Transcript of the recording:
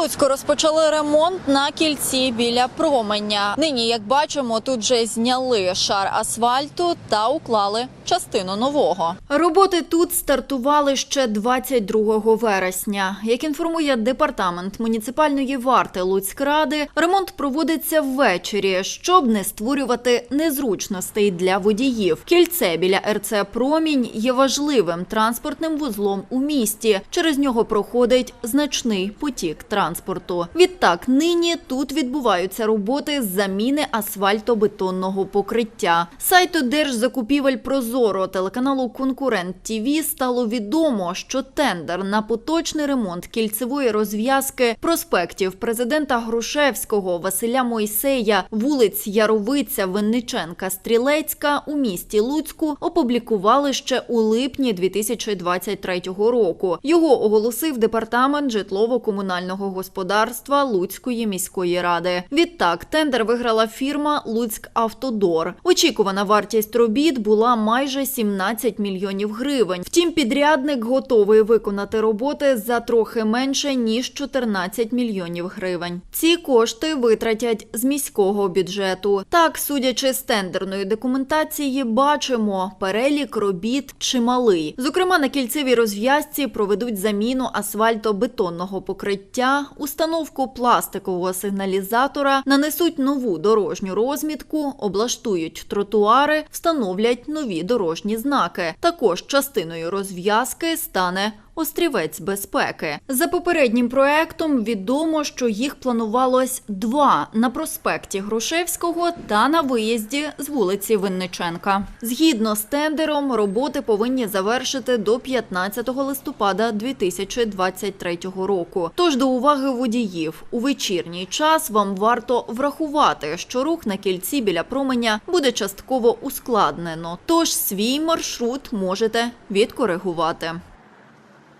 Луцьку розпочали ремонт на кільці біля променя. Нині, як бачимо, тут вже зняли шар асфальту та уклали частину нового. Роботи тут стартували ще 22 вересня. Як інформує департамент муніципальної варти Луцькради, ремонт проводиться ввечері, щоб не створювати незручностей для водіїв. Кільце біля РЦ Промінь є важливим транспортним вузлом у місті. Через нього проходить значний потік транспорту. Відтак, нині тут відбуваються роботи з заміни асфальтобетонного покриття. Сайту Держзакупівель Прозоро телеканалу Конкурент ТІВІ стало відомо, що тендер на поточний ремонт кільцевої розв'язки проспектів президента Грушевського, Василя Мойсея, вулиць Яровиця, Винниченка, Стрілецька у місті Луцьку опублікували ще у липні 2023 року. Його оголосив департамент житлово-комунального господарства Луцької міської ради. Відтак тендер виграла фірма Луцькавтодор. Очікувана вартість робіт була майже 17 мільйонів гривень. Втім, підрядник готовий виконати роботи за трохи менше ніж 14 мільйонів гривень. Ці кошти витратять з міського бюджету. Так, судячи з тендерної документації, бачимо перелік робіт чималий. Зокрема, на кільцевій розв'язці проведуть заміну асфальтобетонного покриття, установку пластикового сигналізатора, нанесуть нову дорожню розмітку, облаштують тротуари, встановлять нові дорожні знаки. Також частиною розв'язки стане Острівець безпеки за попереднім проектом відомо, що їх планувалось два на проспекті Грушевського та на виїзді з вулиці Винниченка. Згідно з тендером, роботи повинні завершити до 15 листопада 2023 року. Тож до уваги водіїв у вечірній час вам варто врахувати, що рух на кільці біля променя буде частково ускладнено. Тож свій маршрут можете відкоригувати.